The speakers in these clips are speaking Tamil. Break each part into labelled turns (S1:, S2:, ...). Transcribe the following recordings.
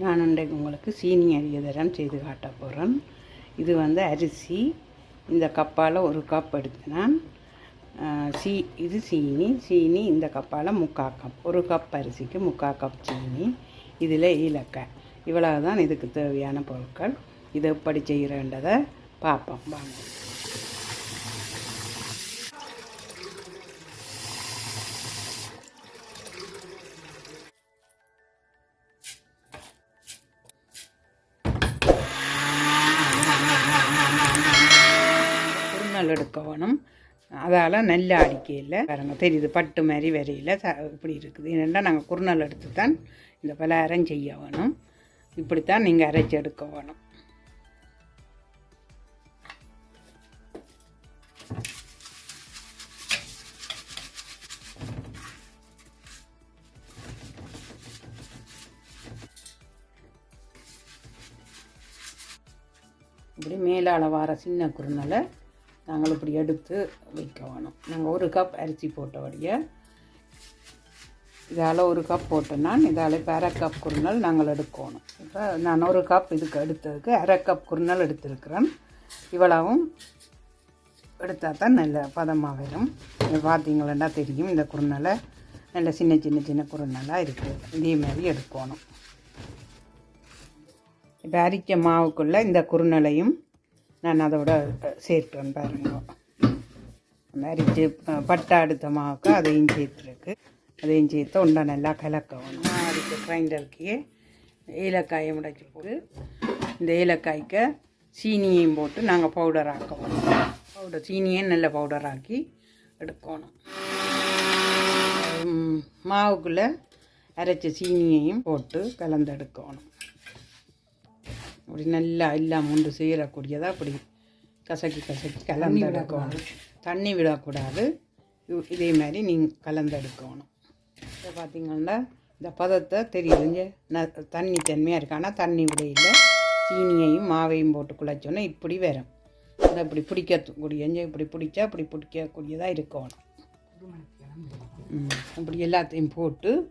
S1: நான் இன்றைக்கு உங்களுக்கு சீனி அரியதரம் செய்து காட்ட போகிறேன் இது வந்து அரிசி. இந்த கப்பால் ஒரு கப் எடுத்தேன் சீ இது சீனி. சீனி இந்த கப்பால் முக்கால் கப் ஒரு கப் அரிசிக்கு முக்கால் கப் சீனி. இதில் ஈலக்காய் இவ்வளவு தான் இதுக்கு தேவையான பொருட்கள். இதை எப்படி செய்கிறேன்றதை பார்ப்போம். வாங்க. நாள் எடுக்கணும். அதால் நெல் அடிக்கையில் பாருங்க தெரியுது பட்டு மாதிரி வரையில் ச இப்படி இருக்குது. ஏன்னா நாங்கள் குறுநல் எடுத்து தான் இந்த பலகாரம் செய்ய வேணும். இப்படித்தான் நீங்கள் அரைச்சி எடுக்க வேணும். இப்படி மேலாள வார சின்ன குறுநலை நாங்கள் இப்படி எடுத்து வைக்க வேணும். நாங்கள் ஒரு கப் அரிசி போட்டபடியே இதால் ஒரு கப் போட்டேன்னா இதால் இப்போ அரை கப் குறுநல் நாங்கள் எடுக்கணும். இப்போ நான் ஒரு கப் இதுக்கு எடுத்ததுக்கு அரை கப் குருணல் எடுத்திருக்கிறேன். இவ்வளவும் எடுத்தால் தான் நல்ல பதமாக வரும். பார்த்தீங்களா தெரியும். இந்த குருணலை நல்ல சின்ன சின்ன சின்ன குருணலாக இருக்குது இதே மாதிரி எடுக்கணும். இப்போ அரிக்க மாவுக்குள்ளே இந்த குருணலையும் நான் அதோட சேர்க்கிறேன் பாருங்க. அந்த பட்டை அடுத்த மாவுக்கு அதையும் சேர்த்துருக்கு. அதையும் சேர்த்து உண்டை நல்லா கலக்கணும் அதுக்கு கிரைண்டருக்கு ஏலக்காயை முடைச்சி போட்டு இந்த ஏலக்காய்க்கு சீனியையும் போட்டு நாங்கள் பவுடர் ஆக்கணும் பவுடர் சீனியை நல்ல பவுடர் ஆக்கி எடுக்கணும். மாவுக்குள்ளே அரைச்ச சீனியையும் போட்டு கலந்தெடுக்கணும் அப்படி நல்லா எல்லாம் ஒன்று சேரக்கூடியதாக அப்படி கசக்கி கசக்கி கலந்தெடுக்கணும். தண்ணி விடக்கூடாது. இது- மாதிரி நீங்கள் கலந்தெடுக்கணும். இதை பார்த்தீங்கன்னா இந்த பதத்தை தெரியுது இங்க. ந தண்ணி தன்மையாக இருக்கு. ஆனால் தண்ணி விடையில் சீனியையும் மாவையும் போட்டு குழைச்சோன்னா இப்படி வரும். அதை இப்படி பிடிக்கக்கூடிய இப்படி பிடிச்சா இப்படி பிடிக்கக்கூடியதாக இருக்கணும். ம், இப்படி எல்லாத்தையும் போட்டு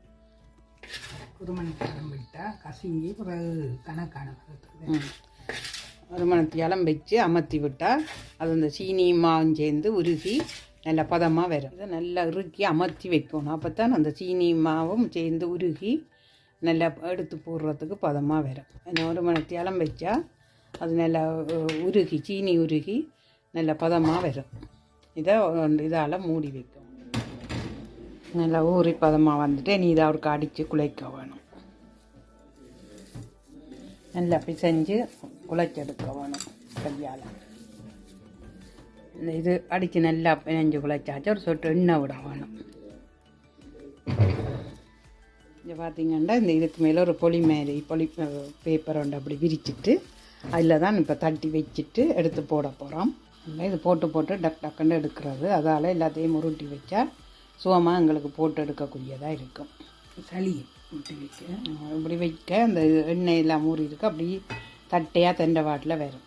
S2: ஒரு பழம் விட்டால் கசிங்கி பிறகு கணக்கான
S1: ஒரு மணத்தியாலம் வச்சு அமர்த்தி விட்டால் அது அந்த சீனியும் மாவும் சேர்ந்து உருகி நல்ல பதமாக வரும். இதை நல்லா இறுக்கி அமர்த்தி வைக்கணும். அப்போ தான் அந்த சீனி மாவும் சேர்ந்து உருகி நல்லா எடுத்து போடுறதுக்கு பதமாக வரும். ஏன்னா ஒரு மணத்தியாலம் வச்சா அது நல்லா உருகி சீனி உருகி நல்ல பதமாக வரும். இதை இதால் மூடி வைக்கும் நல்லா ஊறி பதமாக வந்துட்டு நீ இதை அவருக்கு அடித்து குழைக்க வேணும். நல்லா பிசைஞ்சு குழைச்செடுக்க வேணும் கையால். இந்த இது அடித்து நல்லா பிணைஞ்சு குழைச்சாச்சு ஒரு சொட்டு எண்ணெய் விட வேணும். இங்கே பார்த்தீங்கன்னா இந்த இதுக்கு மேலே ஒரு பொலி மாதிரி பொலி பேப்பர் ஒன்று அப்படி விரிச்சிட்டு அதில் தான் இப்போ தட்டி வச்சுட்டு எடுத்து போட போகிறோம் இது போட்டு போட்டு டக் டக்குன்னு எடுக்கிறது. அதால் எல்லாத்தையும் உருட்டி வச்சா சுகமாக எங்களுக்கு போட்டு எடுக்கக்கூடியதாக இருக்கும்.
S2: சளி இப்படி வைக்க.
S1: இப்படி வைக்க அந்த எண்ணெய் எல்லாம் ஊறி இருக்கு. அப்படி தட்டையாக தெண்டை வாட்டில் வரும்.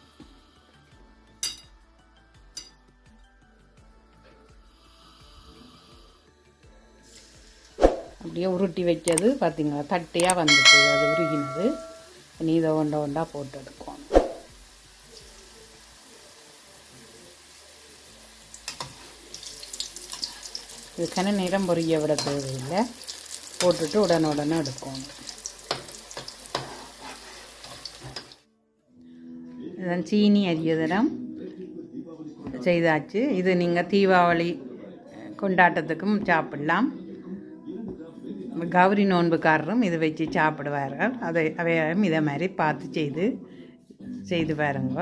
S1: அப்படியே உருட்டி வச்சது பார்த்தீங்களா தட்டையாக வந்துட்டு அது உருகினது. நீ இதை ஒண்டா ஒண்டா போட்டு எடுக்கும் இதுக்கான நிறம் பொரிய விட தேவையில்லை. போட்டுட்டு உடனே உடனே எடுக்கணும். இதுதான் சீனி அரியதரம் செய்தாச்சு. இது நீங்கள் தீபாவளி கொண்டாட்டத்துக்கும் சாப்பிடலாம். கௌரி நோன்புக்காரரும் இது வச்சு சாப்பிடுவார்கள். அதை அவையும் இதை மாதிரி பார்த்து செய்து செய்து பாருங்க.